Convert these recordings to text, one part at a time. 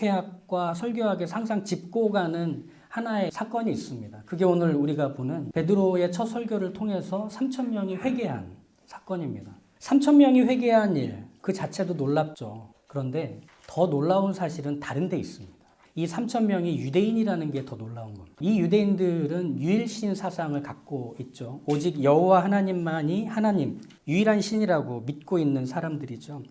목회학과 설교학에 항상 짚고 가는 하나의 사건이 있습니다. 그게 오늘 우리가 보는 베드로의 첫 설교를 통해서 3천 명이 회개한 사건입니다. 3천 명이 회개한 일 그 자체도 놀랍죠. 그런데 더 놀라운 사실은 다른 데 있습니다. 이 3천 명이 유대인이라는 게 더 놀라운 겁니다. 이 유대인들은 유일신 사상을 갖고 있죠. 오직 여호와 하나님만이 하나님, 유일한 신이라고 믿고 있는 사람들이죠.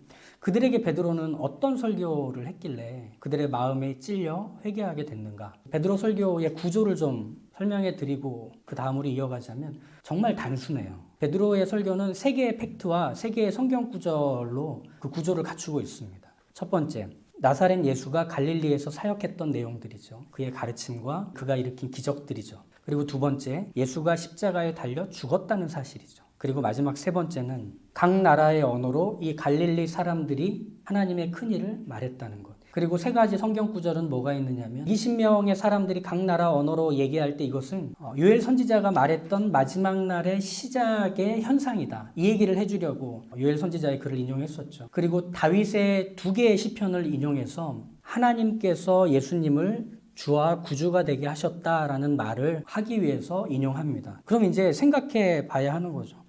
그들에게 베드로는 어떤 설교를 했길래 그들의 마음에 찔려 회개하게 됐는가? 베드로 설교의 구조를 좀 설명해 드리고 그 다음으로 이어가자면 정말 단순해요. 베드로의 설교는 세 개의 팩트와 세 개의 성경 구절로 그 구조를 갖추고 있습니다. 첫 번째, 나사렛 예수가 갈릴리에서 사역했던 내용들이죠. 그의 가르침과 그가 일으킨 기적들이죠. 그리고 두 번째, 예수가 십자가에 달려 죽었다는 사실이죠. 그리고 마지막 세 번째는 각 나라의 언어로 이 갈릴리 사람들이 하나님의 큰 일을 말했다는 것. 그리고 세 가지 성경 구절은 뭐가 있느냐면 20명의 사람들이 각 나라 언어로 얘기할 때 이것은 어, 요엘 선지자가 말했던 마지막 날의 시작의 현상이다. 이 얘기를 해주려고 요엘 선지자의 글을 인용했었죠. 그리고 다윗의 두 개의 시편을 인용해서 하나님께서 예수님을 주와 구주가 되게 하셨다라는 말을 하기 위해서 인용합니다. 그럼 이제 생각해 봐야 하는 거죠.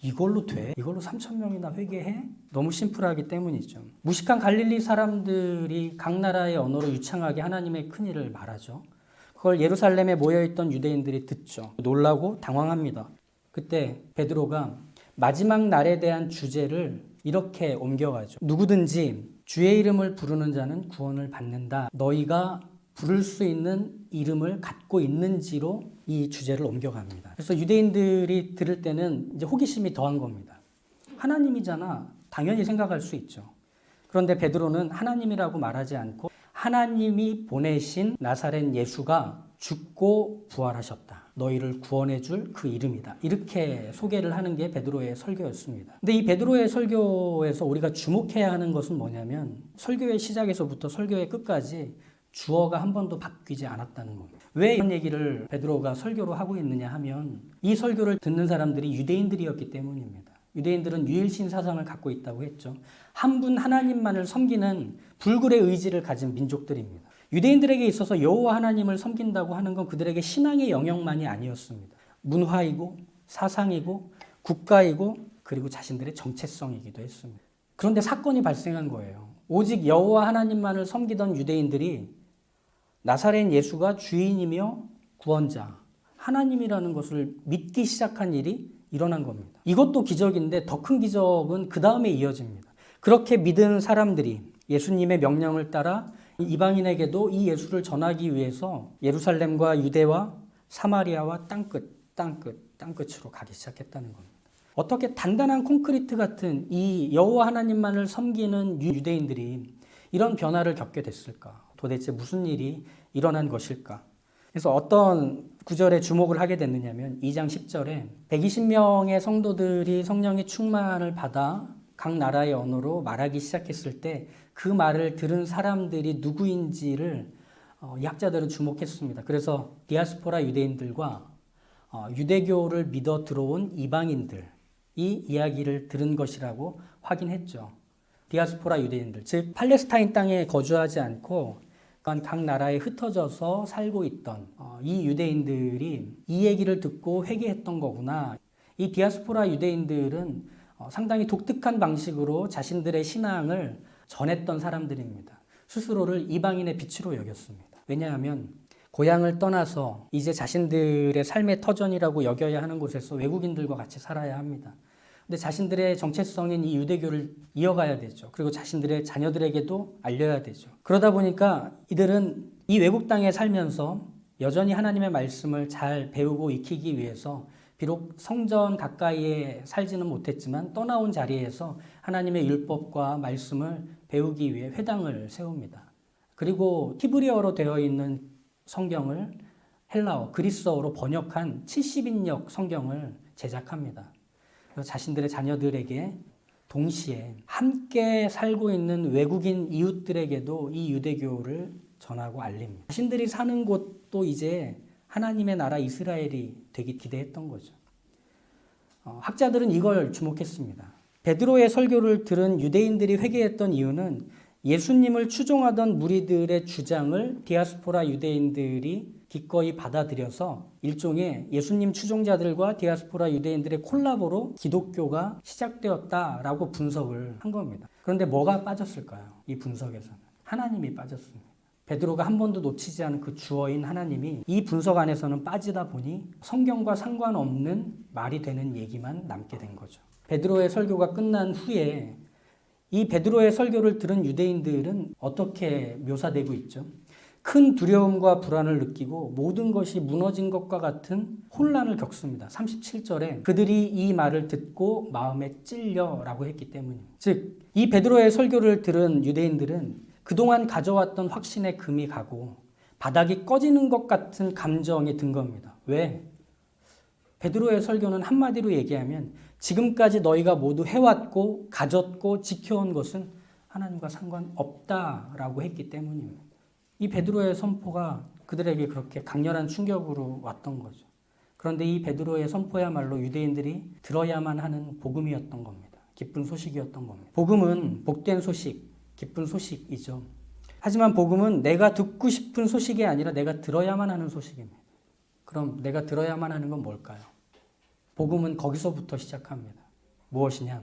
이걸로 돼? 이걸로 3천 명이나 회개해? 너무 심플하기 때문이죠. 무식한 갈릴리 사람들이 각 나라의 언어로 유창하게 하나님의 큰 일을 말하죠. 그걸 예루살렘에 모여있던 유대인들이 듣죠. 놀라고 당황합니다. 그때 베드로가 마지막 날에 대한 주제를 이렇게 옮겨가죠. 누구든지 주의 이름을 부르는 자는 구원을 받는다. 너희가 부를 수 있는 이름을 갖고 있는지로 이 주제를 옮겨갑니다. 그래서 유대인들이 들을 때는 이제 호기심이 더한 겁니다. 하나님이잖아. 당연히 생각할 수 있죠. 그런데 베드로는 하나님이라고 말하지 않고 하나님이 보내신 나사렛 예수가 죽고 부활하셨다. 너희를 구원해 줄 그 이름이다. 이렇게 소개를 하는 게 베드로의 설교였습니다. 근데 이 베드로의 설교에서 우리가 주목해야 하는 것은 뭐냐면 설교의 시작에서부터 설교의 끝까지 주어가 한 번도 바뀌지 않았다는 겁니다. 왜 이런 얘기를 베드로가 설교로 하고 있느냐 하면 이 설교를 듣는 사람들이 유대인들이었기 때문입니다. 유대인들은 유일신 사상을 갖고 있다고 했죠. 한 분 하나님만을 섬기는 불굴의 의지를 가진 민족들입니다. 유대인들에게 있어서 여호와 하나님을 섬긴다고 하는 건 그들에게 신앙의 영역만이 아니었습니다. 문화이고 사상이고 국가이고 그리고 자신들의 정체성이기도 했습니다. 그런데 사건이 발생한 거예요. 오직 여호와 하나님만을 섬기던 유대인들이 나사렛 예수가 주인이며 구원자, 하나님이라는 것을 믿기 시작한 일이 일어난 겁니다. 이것도 기적인데 더 큰 기적은 그 다음에 이어집니다. 그렇게 믿은 사람들이 예수님의 명령을 따라 이방인에게도 이 예수를 전하기 위해서 예루살렘과 유대와 사마리아와 땅끝, 땅끝, 땅끝으로 가기 시작했다는 겁니다. 어떻게 단단한 콘크리트 같은 이 여호와 하나님만을 섬기는 유대인들이 이런 변화를 겪게 됐을까? 도대체 무슨 일이 일어난 것일까? 그래서 어떤 구절에 주목을 하게 됐느냐면 2장 10절에 120명의 성도들이 성령의 충만을 받아 각 나라의 언어로 말하기 시작했을 때 그 말을 들은 사람들이 누구인지를 어, 약자들은 주목했습니다. 그래서 디아스포라 유대인들과 어, 유대교를 믿어 들어온 이방인들 이 이야기를 들은 것이라고 확인했죠. 디아스포라 유대인들, 즉 팔레스타인 땅에 거주하지 않고 각 나라에 흩어져서 살고 있던 어, 이 유대인들이 이 얘기를 듣고 회개했던 거구나. 이 디아스포라 유대인들은 어, 상당히 독특한 방식으로 자신들의 신앙을 전했던 사람들입니다. 스스로를 이방인의 빛으로 여겼습니다. 왜냐하면 고향을 떠나서 이제 자신들의 삶의 터전이라고 여겨야 하는 곳에서 외국인들과 같이 살아야 합니다. 근데 자신들의 정체성인 이 유대교를 이어가야 되죠. 그리고 자신들의 자녀들에게도 알려야 되죠. 그러다 보니까 이들은 이 외국 땅에 살면서 여전히 하나님의 말씀을 잘 배우고 익히기 위해서 비록 성전 가까이에 살지는 못했지만 떠나온 자리에서 하나님의 율법과 말씀을 배우기 위해 회당을 세웁니다. 그리고 히브리어로 되어 있는 성경을 헬라어, 그리스어로 번역한 70인역 성경을 제작합니다. 자신들의 자녀들에게 동시에 함께 살고 있는 외국인 이웃들에게도 이 유대교를 전하고 알립니다. 자신들이 사는 곳도 이제 하나님의 나라 이스라엘이 되기 기대했던 거죠. 어, 학자들은 이걸 주목했습니다. 베드로의 설교를 들은 유대인들이 회개했던 이유는 예수님을 추종하던 무리들의 주장을 디아스포라 유대인들이 기꺼이 받아들여서 일종의 예수님 추종자들과 디아스포라 유대인들의 콜라보로 기독교가 시작되었다라고 분석을 한 겁니다. 그런데 뭐가 빠졌을까요? 이 분석에서는 하나님이 빠졌습니다. 베드로가 한 번도 놓치지 않은 그 주어인 하나님이 이 분석 안에서는 빠지다 보니 성경과 상관없는 말이 되는 얘기만 남게 된 거죠. 베드로의 설교가 끝난 후에 이 베드로의 설교를 들은 유대인들은 어떻게 묘사되고 있죠? 큰 두려움과 불안을 느끼고 모든 것이 무너진 것과 같은 혼란을 겪습니다. 37절에 그들이 이 말을 듣고 마음에 찔려라고 했기 때문입니다. 즉, 이 베드로의 설교를 들은 유대인들은 그동안 가져왔던 확신의 금이 가고 바닥이 꺼지는 것 같은 감정이 든 겁니다. 왜? 베드로의 설교는 한마디로 얘기하면 지금까지 너희가 모두 해왔고 가졌고 지켜온 것은 하나님과 상관없다라고 했기 때문입니다. 이 베드로의 선포가 그들에게 그렇게 강렬한 충격으로 왔던 거죠. 그런데 이 베드로의 선포야말로 유대인들이 들어야만 하는 복음이었던 겁니다. 기쁜 소식이었던 겁니다. 복음은 복된 소식, 기쁜 소식이죠. 하지만 복음은 내가 듣고 싶은 소식이 아니라 내가 들어야만 하는 소식입니다. 그럼 내가 들어야만 하는 건 뭘까요? 복음은 거기서부터 시작합니다. 무엇이냐?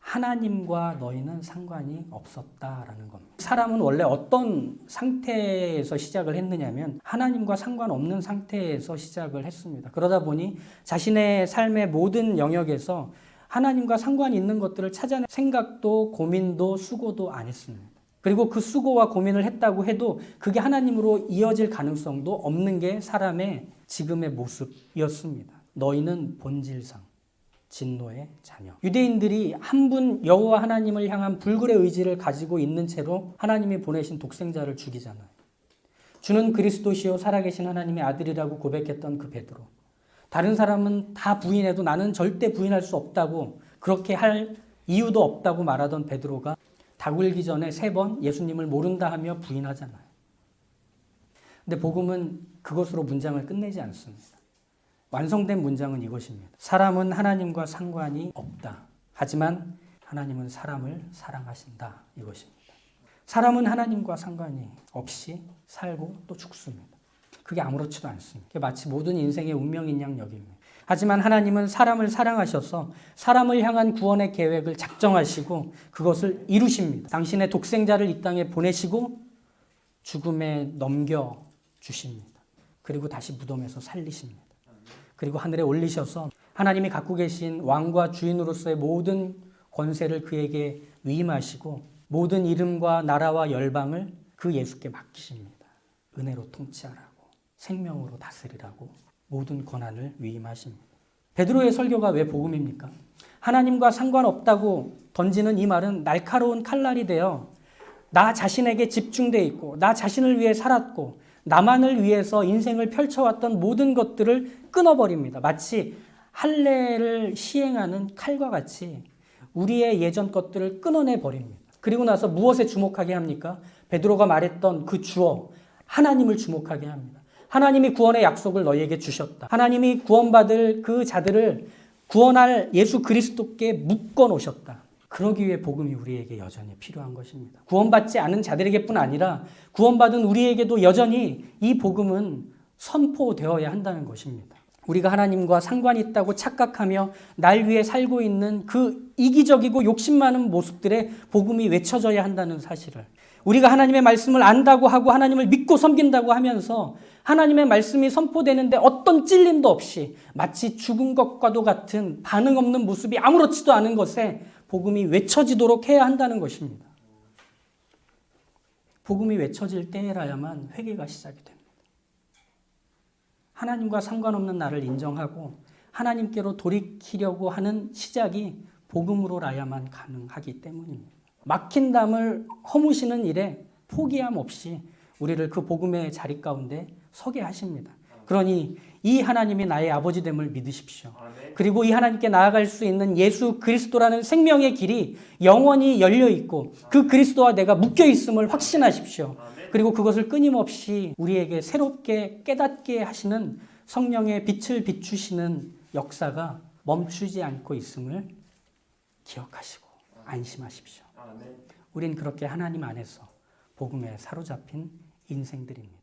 하나님과 너희는 상관이 없었다라는 겁니다. 사람은 원래 어떤 상태에서 시작을 했느냐면 하나님과 상관없는 상태에서 시작을 했습니다. 그러다 보니 자신의 삶의 모든 영역에서 하나님과 상관이 있는 것들을 찾아낼 생각도 고민도 수고도 안 했습니다. 그리고 그 수고와 고민을 했다고 해도 그게 하나님으로 이어질 가능성도 없는 게 사람의 지금의 모습이었습니다. 너희는 본질상 진노의 자녀. 유대인들이 한 분 여호와 하나님을 향한 불굴의 의지를 가지고 있는 채로 하나님이 보내신 독생자를 죽이잖아요. 주는 그리스도시요 살아계신 하나님의 아들이라고 고백했던 그 베드로. 다른 사람은 다 부인해도 나는 절대 부인할 수 없다고 그렇게 할 이유도 없다고 말하던 베드로가 다 굴기 전에 세 번 예수님을 모른다 하며 부인하잖아요. 근데 복음은 그것으로 문장을 끝내지 않습니다. 완성된 문장은 이것입니다. 사람은 하나님과 상관이 없다. 하지만 하나님은 사람을 사랑하신다. 이것입니다. 사람은 하나님과 상관이 없이 살고 또 죽습니다. 그게 아무렇지도 않습니다. 마치 모든 인생의 운명인 양 여깁니다. 하지만 하나님은 사람을 사랑하셔서 사람을 향한 구원의 계획을 작정하시고 그것을 이루십니다. 당신의 독생자를 이 땅에 보내시고 죽음에 넘겨 주십니다. 그리고 다시 무덤에서 살리십니다. 그리고 하늘에 올리셔서 하나님이 갖고 계신 왕과 주인으로서의 모든 권세를 그에게 위임하시고 모든 이름과 나라와 열방을 그 예수께 맡기십니다. 은혜로 통치하라고 생명으로 다스리라고 모든 권한을 위임하십니다. 베드로의 설교가 왜 복음입니까? 하나님과 상관없다고 던지는 이 말은 날카로운 칼날이 되어 나 자신에게 집중돼 있고 나 자신을 위해 살았고 나만을 위해서 인생을 펼쳐왔던 모든 것들을 끊어버립니다. 마치 할례를 시행하는 칼과 같이 우리의 예전 것들을 끊어내 버립니다. 그리고 나서 무엇에 주목하게 합니까? 베드로가 말했던 그 주어 하나님을 주목하게 합니다. 하나님이 구원의 약속을 너희에게 주셨다. 하나님이 구원받을 그 자들을 구원할 예수 그리스도께 묶어 놓으셨다. 그러기 위해 복음이 우리에게 여전히 필요한 것입니다. 구원받지 않은 자들에게뿐 아니라 구원받은 우리에게도 여전히 이 복음은 선포되어야 한다는 것입니다. 우리가 하나님과 상관이 있다고 착각하며 날 위해 살고 있는 그 이기적이고 욕심 많은 모습들의 복음이 외쳐져야 한다는 사실을 우리가 하나님의 말씀을 안다고 하고 하나님을 믿고 섬긴다고 하면서 하나님의 말씀이 선포되는데 어떤 찔림도 없이 마치 죽은 것과도 같은 반응 없는 모습이 아무렇지도 않은 것에 복음이 외쳐지도록 해야 한다는 것입니다. 복음이 외쳐질 때라야만 회개가 시작이 됩니다. 하나님과 상관없는 나를 인정하고 하나님께로 돌이키려고 하는 시작이 복음으로라야만 가능하기 때문입니다. 막힌 담을 허무시는 일에 포기함 없이 우리를 그 복음의 자리 가운데 서게 하십니다. 그러니 이 하나님이 나의 아버지됨을 믿으십시오. 그리고 이 하나님께 나아갈 수 있는 예수 그리스도라는 생명의 길이 영원히 열려 있고 그 그리스도와 내가 묶여 있음을 확신하십시오. 그리고 그것을 끊임없이 우리에게 새롭게 깨닫게 하시는 성령의 빛을 비추시는 역사가 멈추지 않고 있음을 기억하시고 안심하십시오. 우린 그렇게 하나님 안에서 복음에 사로잡힌 인생들입니다.